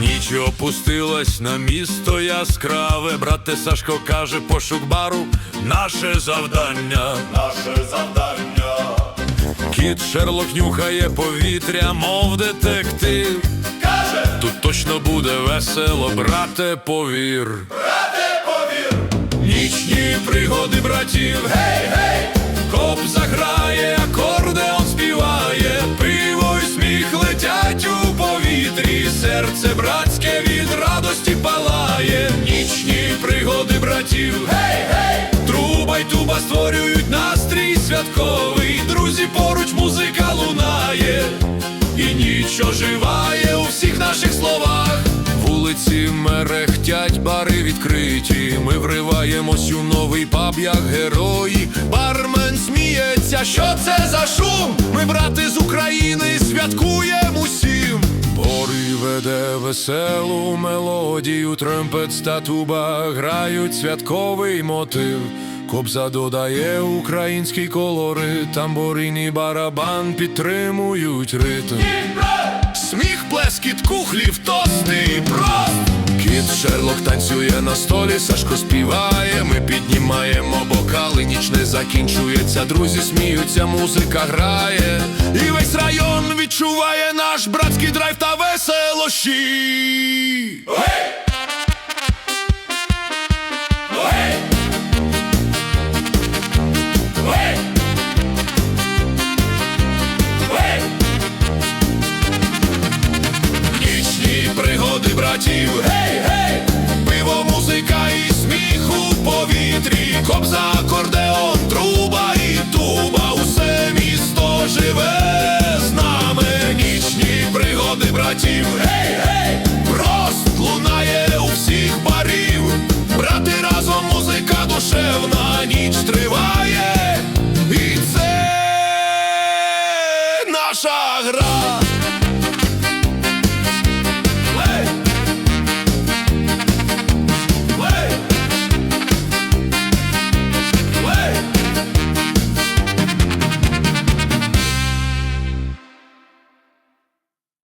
Ніч опустилась на місто яскраве, брате Сашко каже, пошук бару, наше завдання. Наше завдання Кіт Шерлок нюхає повітря, мов детектив. Каже, Тут точно буде весело, брате, повір. брате, повір, Нічні пригоди братів, гей, гей, коп заграє, акордеон співає, пиво й сміх летять у повітрі, серце братське від радості палає, нічні пригоди братів, гей, гей, труба й туба створюють настрій святковий, мерехтять, бари відкриті. Ми вриваємось у новий паб, як герої. Бармен сміється, що це за шум? Ми брати з України святкуємо усім. Бори веде веселу мелодію, тремпет та туба грають святковий мотив. Кобза додає український колорит, тамбурин і барабан підтримують ритм. Сміх, плескіт, кухлів, тости і прост Шерлок танцює на столі, Сашко співає, ми піднімаємо бокали, ніч не закінчується, друзі сміються, музика грає, і весь район відчуває наш братський драйв та веселощі. гей, пригоди братів, гей, гей, пиво, музика і сміх у повітрі, кобза, акордеон, труба і туба, усе місто живе з нами. Нічні пригоди братів, гей, гей, рост лунає у всіх барів, брати разом музика душевна,